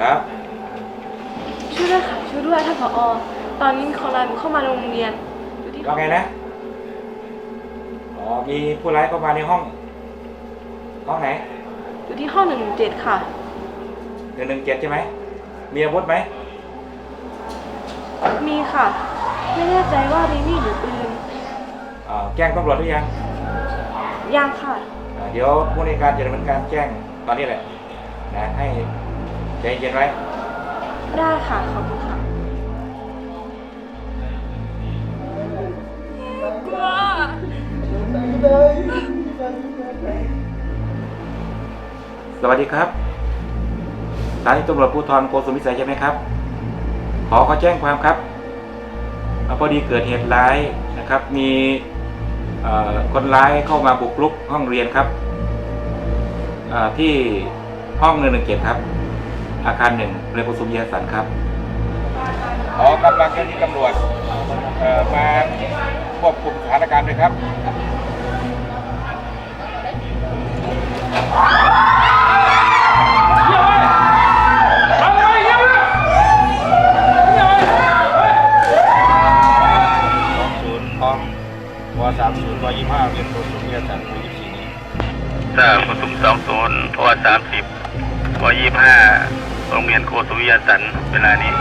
ครับ ช่วยด้วยค่ะช่วยด้วยท่านผอ ตอนนี้มีคนร้ายบุกเข้ามาในโรงเรียนอยู่ที่ว่าไงนะ อ๋อ มีผู้ร้ายเข้ามาในห้อง ห้องไหนอยู่ที่ห้องหนึ่งเจ็ดค่ะ หนึ่งหนึ่งเจ็ดใช่ไหม มีอาวุธไหม มีค่ะ ไม่แน่ใจว่ามีมีดหรือปืนอ่า แจ้งตำรวจหรือยังยังค่ะ อ่าเดี๋ยวผู้ในวยการจะดำเนินการแจ้งตอนนี้แหละ นะ ให้ ใจเย็นไว้ ได้ค่ะ ขอบคุณค่ะกลัวสวัสดีครับ สถานีตำรวจภูธรโกสุมพิสัยใช่ไหมครับ ขอเขาแจ้งความครับอ่าพอดีเกิดเหตุร้ายนะครับ มีเอ่อคนร้ายเข้ามาบุกรุกห้องเรียนครับอ่าที่ห้องหนึ่งหนึ่งเจ็ดครับ อาคารหนึ่งเรียนโกสุมเยสันครับขอกำลังเจ้าหน้าที่ตำรวจเอ่อมาควบคุมสถานการณ์ด้วยครับสองศูนย์ของวสามศูนย์วยี่ห้าเรียนโทสุวิทยาศาสตร์วยี่สี่นี้ถ้าผสมสองศูนย์เพราะว่าสามสิบพอยี่ห้า โรงเรียนโคสุวิยาสันเวลานี้อ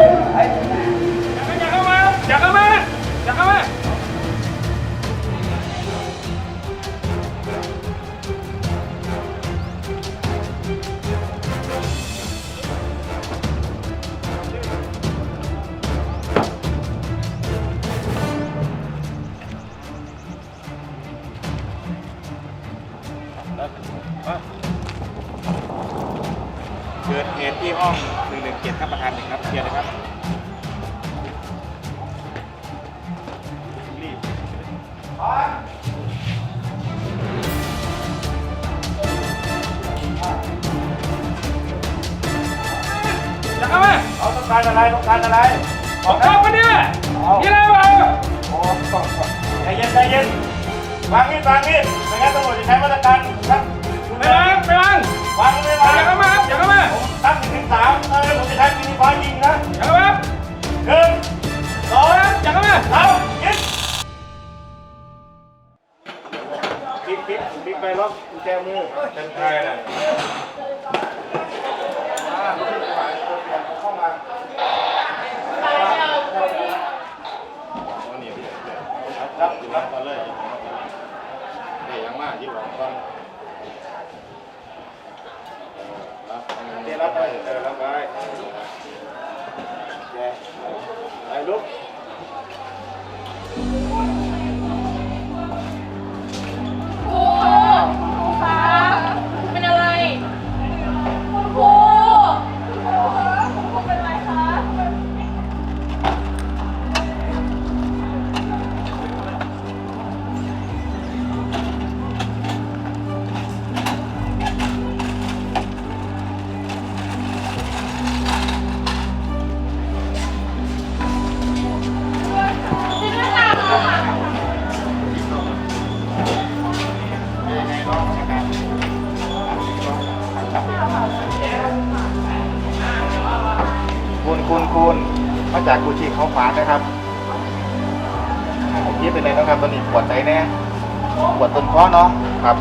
ย่ เกิดเหตุที่ห้อง117ครับประธานหนึ่งครับเชียร์เลยครับรีบจะเข้ามาเอาต้องการอะไรต้องการอะไรผมเข้ามาเนี่ยมีอะไรบ้างโอ้ใจเย็นใจเย็นวางมีดวางมีดไม่งั้นตำรวจจะใช้มาตรการครับไม่วางไม่วางวางไม่วางอย่าเข้ามาอย่าเข้ามาผม ตั้งถึงสามเออผมจะใช้ปืนฟ้ายิงนะอย่าเข้ามาหนึ่งสองอย่าเข้ามาเอายิงปิดปิดปิดไปล็อกกุญแจมือเป็นไทยนะเข้ามาวันนี้รับรับตอนเลยเดี๋ยวยังมายี่หวังก่อน ไปเอ จากกูชีเขาฝานนะครับเมื่อกี้เป็นไรนะครับตอนนี้ปวดใจแน่ปวดต้นคอเนาะครับ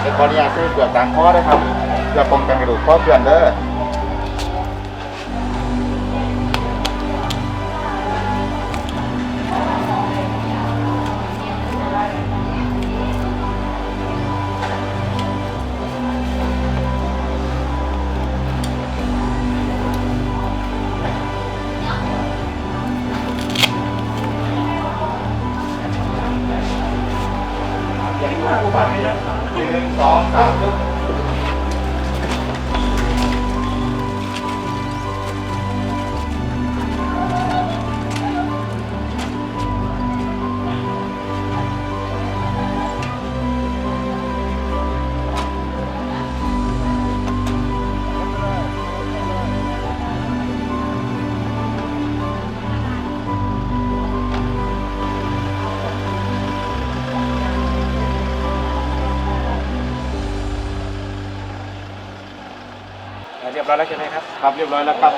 เป็นขออนุญาตซื้อเกือกกลางคอนะครับเพื่อป้องกันกระดูกข้อเกือนเด้อ เรียบร้อยแล้วใช่ไหมครับครับเรียบร้อยแล้วครับ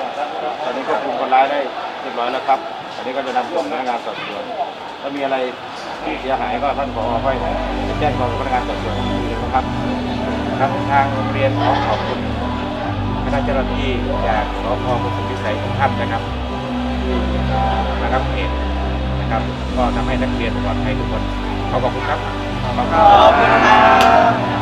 ตอนนี้ควบคุมคนร้ายได้เรียบร้อยแล้วครับตอนนี้ก็จะนำส่งพนักงานสอบสวนถ้ามีอะไรที่เสียหายก็ท่านผอค่อยแจ้งกับพนักงานสอบสวนอีกทีนะครับครับทางโรงเรียนขอขอบคุณคณะเจ้าหน้าที่จากสพกุสุมพิสัยทุกท่านนะครับที่มารับเหตุนะครับ ก็ทำให้นักเรียนปลอดภัยทุกคนขอบคุณครับขอบคุณครับ